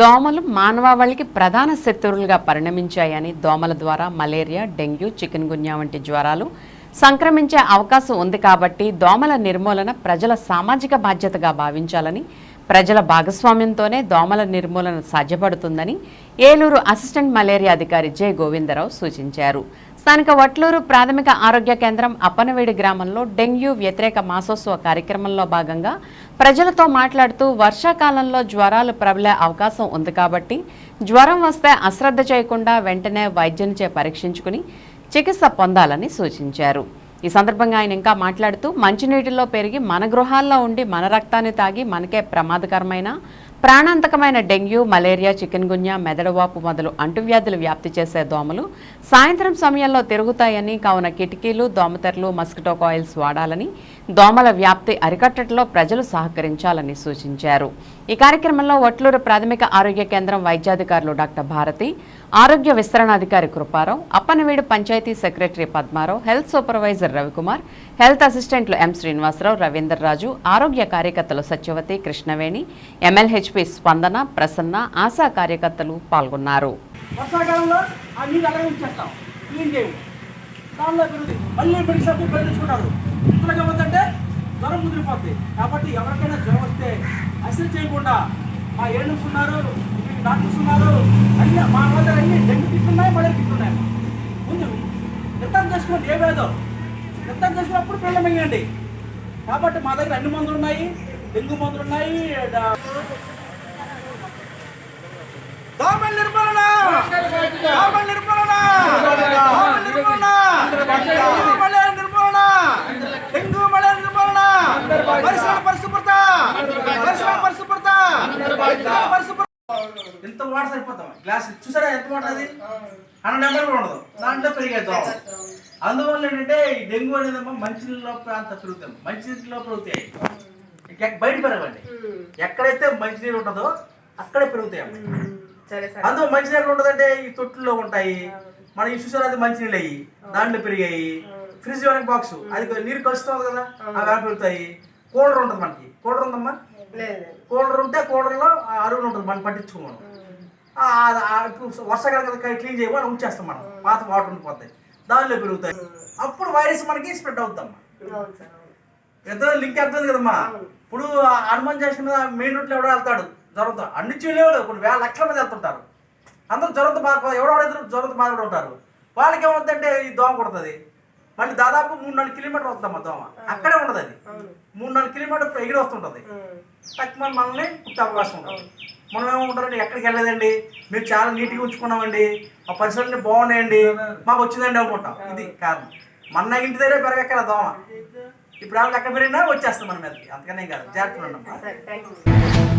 దోమలు మానవాళికి ప్రధాన శత్రువులుగా పరిణమించాయని దోమల ద్వారా మలేరియా డెంగ్యూ చికెన్ గున్యా వంటి జ్వరాలు సంక్రమించే అవకాశం ఉంది కాబట్టి దోమల నిర్మూలన ప్రజల సామాజిక బాధ్యతగా భావించాలని ప్రజల భాగస్వామ్యంతోనే దోమల నిర్మూలన సాధ్యపడుతుందని ఏలూరు అసిస్టెంట్ మలేరియా అధికారి జె. గోవిందరావు సూచించారు. స్థానిక వట్లూరు ప్రాథమిక ఆరోగ్య కేంద్రం అప్పనవేడి గ్రామంలో డెంగ్యూ వ్యతిరేక మాసోత్సవ కార్యక్రమంలో భాగంగా ప్రజలతో మాట్లాడుతూ వర్షాకాలంలో జ్వరాలు ప్రబలే అవకాశం ఉంది కాబట్టి జ్వరం వస్తే అశ్రద్ధ చేయకుండా వెంటనే వైద్యునిచే పరీక్షించుకుని చికిత్స పొందాలని సూచించారు. ఈ సందర్భంగా ఆయన ఇంకా మాట్లాడుతూ మంచినీటిలో పెరిగి మన గృహాల్లో ఉండి మన రక్తాన్ని తాగి మనకే ప్రమాదకరమైన ప్రాణాంతకమైన డెంగ్యూ మలేరియా చికెన్ గున్యా మెదడువాపు మొదలు అంటువ్యాధులు వ్యాప్తి చేసే దోమలు సాయంత్రం సమయంలో తిరుగుతాయని కావున కిటికీలు దోమతెరలు మస్కిటో కాయిల్స్ వాడాలని దోమల వ్యాప్తి అరికట్టడంలో ప్రజలు సహకరించాలని సూచించారు. ఈ కార్యక్రమంలో ఒట్లూరు ప్రాథమిక ఆరోగ్య కేంద్రం వైద్యాధికారులు డాక్టర్ భారతి ఆరోగ్య విస్తరణాధికారి Kriparao Appanaveedu panchayat secretary Padmarao health supervisor Ravikumar health అసిస్టెంట్లు ఎం శ్రీనివాసరావు రవీందర్ రాజు ఆరోగ్య కార్యకర్తలు సత్యవతి కృష్ణవేణి ఎమ్మెల్హెచ్పి స్పందన ప్రసన్న ఆశా కార్యకర్తలు పాల్గొన్నారు. వర్షాకాలంలో ఆ నీళ్ళు అలాగే ఉంచేస్తాం క్లీన్ చేయము. దానిలో పెరుగుతుంది మళ్ళీ మెడిసిన్ షాప్ బయట తెచ్చుకుంటారు ఇంతలో వద్దంటే జ్వరం ముదిరిపోద్ది. కాబట్టి ఎవరికైనా జ్వరం వస్తే అసలు చేయకుండా మా ఏడుస్ ఉన్నారు ఇక్కడ డాక్టర్స్ ఉన్నారు అన్ని మా వద్ద అన్ని డెంగ్యూ తిట్టున్నాయి మళ్ళీ తిట్టున్నాయి ముందు నిర్ధారణ చేసుకోండి ఏవేదో వేదో నిర్ధారణ చేసుకున్నప్పుడు పిల్లలు కాబట్టి మా దగ్గర అన్ని మందులు ఉన్నాయి. డెంగ్యూ మందులు ఉన్నాయి దోమల నిర్మూలన? దోమల నిర్మూలన? దోమల నిర్మూలన? డెంగ్యూ మలేరియా నిర్మూలన? డెంగ్యూ మలేరియా నిర్మూలన? పరిసర పరిశుభ్రత? పరిసర పరిశుభ్రత? పరిసర పరిశుభ్రత? ఎంత వాటర్ సరిపోతాం? గ్లాస్ చూసారా ఎంత వాటర్ అది? హండ్రెడ్ ఎంఎల్ కూడా ఉండదు. దాంట్లో పెరిగేది దోమ అందువల్ల ఏంటంటే ఈ డెంగ్యూ అనేది మంచినీళ్ళ ప్రాంత పెరుగుతాం. మంచినీటిలో పెరుగుతాయి. ఇక బయట పెరగండి. ఎక్కడైతే మంచినీళ్ళు ఉంటుందో అక్కడే పెరుగుతాయి అమ్మ సరే సరే అందులో మంచినీళ్ళు ఉంటుందంటే ఈ తొట్టుల్లో ఉంటాయి. మన ఈ చూసారు అది మంచినీళ్ళు అయ్యి దాంట్లో పెరిగాయి. ఫ్రిడ్జ్ వెనక బాక్స్. అది నీరు కలుస్తుంది కదా అవి పెరుగుతాయి కూలర్ ఉంటుంది మనకి. కూలర్ ఉందమ్మా? కూలర్ ఉంటే కూలర్లో అరువులు ఉంటుంది మనం పట్టించుకోమను వర్షాకాలం కదా క్లీన్ చేయమని ఉంచేస్తాం మనం. పాత వాటర్ ఉండిపోతాయి. దానిలో పెరుగుతాయి. అప్పుడు వైరస్ మనకి స్ప్రెడ్ అవును ఎంత లింక్ అవుతుంది కదమ్మా? ఇప్పుడు హనుమాన్ జంక్షన్ మీద మెయిన్ రూట్లో ఎవడో వెళ్తాడు. జ్వరంతో అన్ని చేయలేవు ఇప్పుడు వేల లక్షల మంది వెళ్తుంటారు. అందరూ జ్వరంతో బాధ ఎవడో ఎదురు జ్వరంతో బాధపడి ఉంటారు. వాళ్ళకి ఏమవుతుందంటే ఈ దోమ కొడుతుంది. మళ్ళీ దాదాపు మూడు నాలుగు కిలోమీటర్ వస్తుందమ్మా దోమ. అక్కడే ఉండదు అది. మూడు నాలుగు కిలోమీటర్ ఎగిరి వస్తుంటుంది. తక్కువ మనల్ని పుట్టే అవకాశం ఉంటుంది మనం ఏమంటారండి ఎక్కడికి వెళ్ళలేదండి? మేము చాలా నీట్గా ఉంచుకున్నామండి. ఆ పరిసరాలన్నీ బాగున్నాయండి. మాకు వచ్చిందండి అనుకుంటాం. ఇది కారణం. మన ఇంటి దగ్గరే పెరగక్కల దోమ. ఇప్పుడు వాళ్ళు ఎక్కడ పెరిగినా వచ్చేస్తాం మన మీదకి. అంతకనే కాదు. ఉండమ్మా యూ